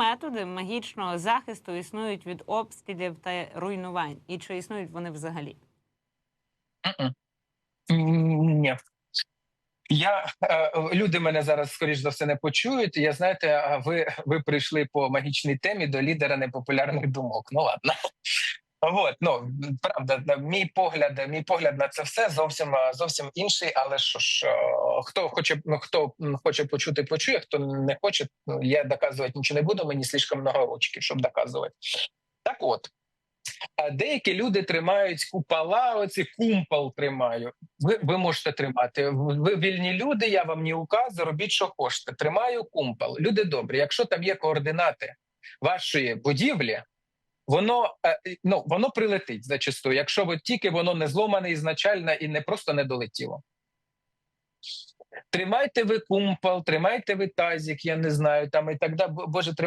методи магічного захисту існують від обстрілів та руйнувань? І чи існують вони взагалі? Ні. Я е, люди мене зараз скоріш за все не почують. Я знаєте, ви, ви прийшли по магічній темі до лідера непопулярних думок. Ну ладно. От, ну правда, мій погляд, мій погляд на це все зовсім зовсім інший. Але що ж, хто хоче, ну хто хоче почути, почує. Хто не хоче, ну, я доказувати нічого не буду. Мені слишком много рочків, щоб доказувати. Так, от а деякі люди тримають купола, оці кумпол тримаю. Ви, ви можете тримати. Ви вільні люди, я вам не указую, робіть, що хочете. Тримаю кумпол. Люди добрі. Якщо там є координати вашої будівлі, воно е, ну воно прилетить зачастую, якщо ви тільки воно не зломане ізначально і не просто не долетіло. Тримайте ви кумпал, тримайте ви тазік, я не знаю, там і так далі. Боже,